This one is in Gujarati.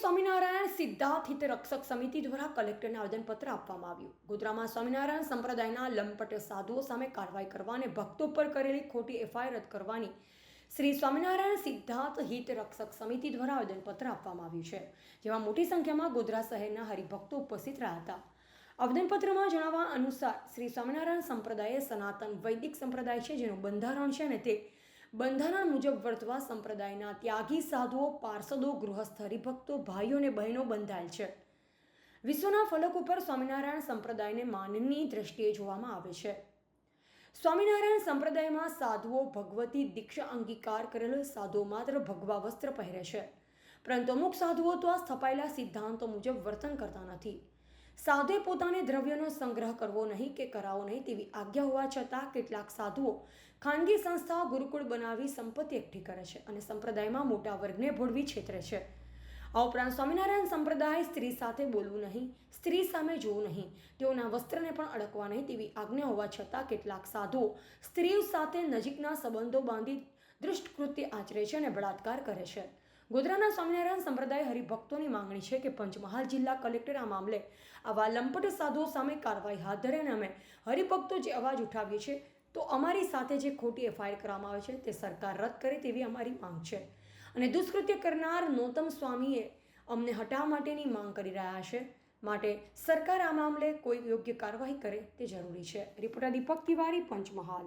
સ્વામિનારાયણ સિદ્ધાર્થ હિત રક્ષક સમિતિ દ્વારા કલેક્ટરને આવેદનપત્ર આપવામાં આવ્યું. ગોધરામાં સ્વામિનારાયણ સંપ્રદાયના લંપટ સાધુઓ સામે કાર્યવાહી કરવા અને ભક્તો પર કરેલી ખોટી એફઆઈઆર રદ કરવાની શ્રી સ્વામિનારાયણ સિદ્ધાર્થ હિત રક્ષક સમિતિ દ્વારા આવેદનપત્ર આપવામાં આવ્યું છે, જેમાં મોટી સંખ્યામાં ગોધરા શહેરના હરિભક્તો ઉપસ્થિત રહ્યા હતા. આવેદનપત્રમાં જણાવવા અનુસાર શ્રી સ્વામિનારાયણ સંપ્રદાય સનાતન વૈદિક સંપ્રદાય છે, જેનું બંધારણ છે અને તે બંધારણ મુજબ વર્તવા સંપ્રદાયના ત્યાગી સાધુઓ, પાર્ષદો, ગૃહસ્થ, હરિભક્તો, ભાઈઓ અને બહેનો બંધાયેલ છે. વિશ્વના ફલક ઉપર સ્વામિનારાયણ સંપ્રદાયને માનની દ્રષ્ટિએ જોવામાં આવે છે. સ્વામિનારાયણ સંપ્રદાયમાં સાધુઓ ભગવતી દીક્ષા અંગીકાર કરેલો સાધુઓ માત્ર ભગવા વસ્ત્ર પહેરે છે. પરંતુ અમુક સાધુઓ તો આ સ્થપાયેલા સિદ્ધાંતો મુજબ વર્તન કરતા નથી. સાધુએ પોતાને દ્રવ્યનો સંગ્રહ કરવો નહીં કે કરાવો નહીં તેવી આજ્ઞા હોવા છતાં કેટલાક સાધુઓ ખાનગી સંસ્થાઓ ગુરુકુળ બનાવી સંપત્તિ એકઠી કરે છે અને સંપ્રદાયમાં મોટા વર્ગને ભોળવી છેતરે છે. આ ઉપરાંત સ્વામિનારાયણ સંપ્રદાય સ્ત્રી સાથે બોલવું નહીં, સ્ત્રી સામે જોવું નહીં, તેઓના વસ્ત્રને પણ અડકવા નહીં તેવી આજ્ઞા હોવા છતાં કેટલાક સાધુઓ સ્ત્રીઓ સાથે નજીકના સંબંધો બાંધી દુષ્ટકૃત્ય આચરે છે અને બળાત્કાર કરે છે. ગોધરાના સ્વામિનારાયણ સંપ્રદાય હરિભક્તોની માંગણી છે કે પંચમહાલ જિલ્લા કલેક્ટર આ મામલે આવા લંપટ સાધુઓ સામે કાર્યવાહી હાથ ધરે અને અમે હરિભક્તો જે અવાજ ઉઠાવીએ છીએ, તો અમારી સાથે જે ખોટી એફઆઈઆર કરવામાં આવે છે, તે સરકાર રદ કરે તેવી અમારી માંગ છે. અને દુષ્કૃત્ય કરનાર નોતમ સ્વામીએ અમને હટાવવા માટેની માંગ કરી રહ્યા છે. માટે સરકાર આ મામલે કોઈ યોગ્ય કાર્યવાહી કરે તે જરૂરી છે. રિપોર્ટર દીપક તિવારી, પંચમહાલ.